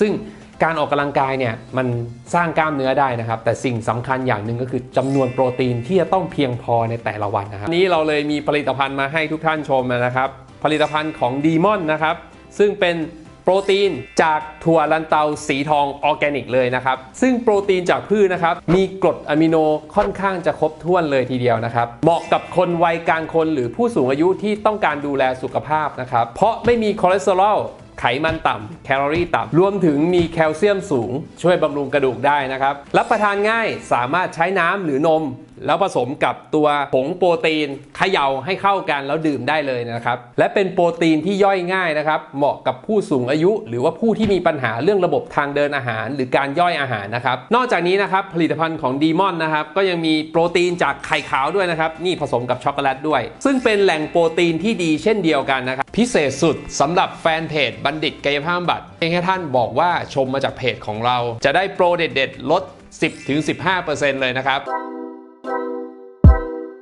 ซึ่งการออกกำลังกายเนี่ยมันสร้างกล้ามเนื้อได้นะครับ แต่สิ่งสำคัญอย่างหนึ่งก็คือจำนวนโปรตีนที่จะต้องเพียงพอในแต่ละวันนะครับวันนี้เราเลยมีผลิตภัณฑ์มาให้ทุกท่านชมนะครับ ผลิตภัณฑ์ของดีมอนนะครับ ซึ่งเป็นโปรตีนจากถั่วลันเตาสีทองออร์แกนิกเลยนะครับ ซึ่งโปรตีนจากพืชนะครับ มีกรดอะมิโนค่อนข้างจะครบถ้วนเลยทีเดียวนะครับ เหมาะกับคนวัยกลางคนหรือผู้สูงอายุที่ต้องการดูแลสุขภาพนะครับ เพราะไม่มีคอเลสเตอรอล ขมันต่ำแคลอรี่ต่ำรวมถึงมีแคลเซียมสูง ช่วยบำรุงกระดูกได้นะครับ รับประทานง่ายสามารถใช้น้ำหรือนม แล้วผสมกับตัวผงโปรตีนเขย่าให้เข้ากันแล้วดื่มได้เลยนะครับ และเป็นโปรตีนที่ย่อยง่ายนะครับ เหมาะกับผู้สูงอายุ หรือว่าผู้ที่มีปัญหาเรื่องระบบทางเดินอาหาร หรือการย่อยอาหารนะครับ นอกจากนี้นะครับผลิตภัณฑ์ของดีมอนนะครับก็ยังมีโปรตีนจากไข่ขาวด้วยนะครับนี่ผสมกับช็อกโกแลตด้วย ซึ่งเป็นแหล่งโปรตีนที่ดีเช่นเดียวกันนะครับพิเศษสุดสำหรับแฟนเพจบัณฑิตกายภาพบัตเพียงแค่ท่านบอกว่าชมมาจากเพจของเรา จะได้โปรเด็ดๆลด 10-15%เลยนะครับ